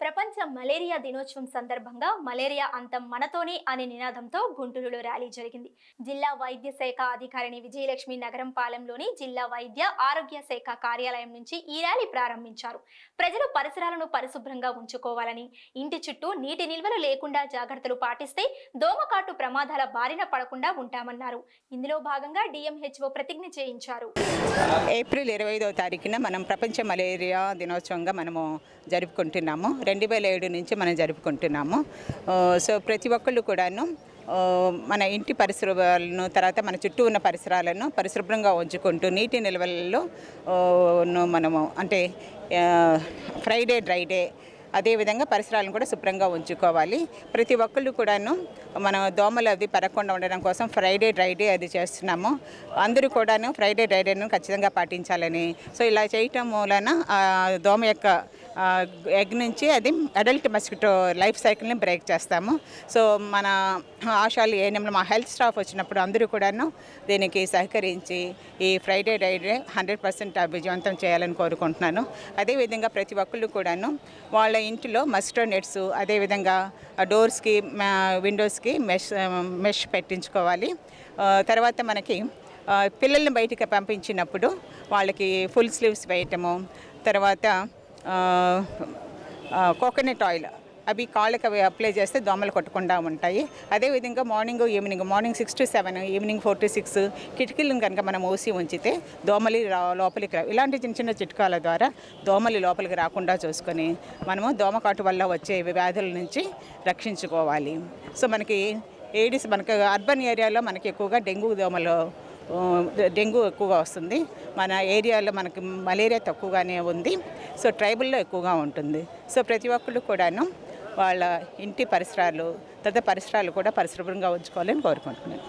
ప్రపంచ మలేరియా దినోత్సవం సందర్భంగా మలేరియా అంతం మనతోనే అనే నినాదంతో గుంటూరులో ర్యాలీ జరిగింది. జిల్లా వైద్య శాఖ అధికారిని విజయలక్ష్మి నగరం పాలెంలోని జిల్లా వైద్య ఆరోగ్య శాఖ కార్యాలయం నుంచి ఈ ర్యాలీ ప్రారంభించారు. ప్రజలు పరిసరాలను పరిశుభ్రంగా ఉంచుకోవాలని ఇంటి చుట్టూ నీటి నిల్వలు లేకుండా జాగ్రత్తలు పాటిస్తే దోమకాటు ప్రమాదాల బారిన పడకుండా ఉంటామన్నారు. ఇందులో భాగంగా డిఎంహెచ్ఓ ప్రతిజ్ఞ చేయించారు. ఏప్రిల్ ఇరవై ఐదవ తారీఖున మనం ప్రపంచ మలేరియా దినోత్సవంగా మనము జరుపుకుంటున్నాము. రెండు వేల ఏడు నుంచి మనం జరుపుకుంటున్నాము. సో ప్రతి ఒక్కళ్ళు కూడాను మన ఇంటి పరిసరాలను తర్వాత మన చుట్టూ ఉన్న పరిసరాలను పరిశుభ్రంగా ఉంచుకుంటూ నీటి నిల్వలలో మనము అంటే ఫ్రైడే డ్రైడే అదేవిధంగా పరిసరాలను కూడా శుభ్రంగా ఉంచుకోవాలి. ప్రతి ఒక్కళ్ళు కూడాను మనం దోమలు అది పెరగకుండా ఉండడం కోసం ఫ్రైడే డ్రైడే అది చేస్తున్నాము. అందరూ కూడాను ఫ్రైడే డ్రైడేను ఖచ్చితంగా పాటించాలని. సో ఇలా చేయటం మూలన దోమ యొక్క ఎగ్ నుంచి అది అడల్ట్ మస్కిటో లైఫ్ సైకిల్ని బ్రేక్ చేస్తాము. సో మన ఆశాలు ఏఎన్ఎంలో మా హెల్త్ స్టాఫ్ వచ్చినప్పుడు అందరూ కూడాను దీనికి సహకరించి ఈ ఫ్రైడే డ్రైడే హండ్రెడ్ పర్సెంట్ విజయవంతం చేయాలని కోరుకుంటున్నాను. అదేవిధంగా ప్రతి ఒక్కళ్ళు కూడాను వాళ్ళ ఇంటిలో మస్కిటో నెట్స్ అదేవిధంగా డోర్స్కి విండోస్కి మెష్ మెష్ పెట్టించుకోవాలి. తర్వాత మనకి పిల్లల్ని బయటికి పంపించినప్పుడు వాళ్ళకి ఫుల్ స్లీవ్స్ వేయటము తర్వాత కోకోనట్ ఆయిల్ అవి కాళ్ళకి అవి అప్లై చేస్తే దోమలు కొట్టకుండా ఉంటాయి. అదేవిధంగా morning evening morning six to seven evening four to six కిటికీలను కనుక మనం మూసి ఉంచితే దోమలు లోపలికి రా ఇలాంటి చిన్న చిన్న చిట్కాల ద్వారా దోమలు లోపలికి రాకుండా చూసుకొని మనము దోమకాటు వల్ల వచ్చే వ్యాధుల నుంచి రక్షించుకోవాలి. సో మనకి ఏడిస్ మనకి అర్బన్ ఏరియాలో మనకి ఎక్కువగా డెంగ్యూ దోమలు డెంగ్యూ ఎక్కువగా వస్తుంది. మన ఏరియాలో మనకి మలేరియా తక్కువగానే ఉంది. సో ట్రైబల్లో ఎక్కువగా ఉంటుంది. సో ప్రతి ఒక్కళ్ళు కూడాను వాళ్ళ ఇంటి పరిసరాలు తదితర పరిసరాలు కూడా పరిశుభ్రంగా ఉంచుకోవాలని కోరుకుంటున్నాను.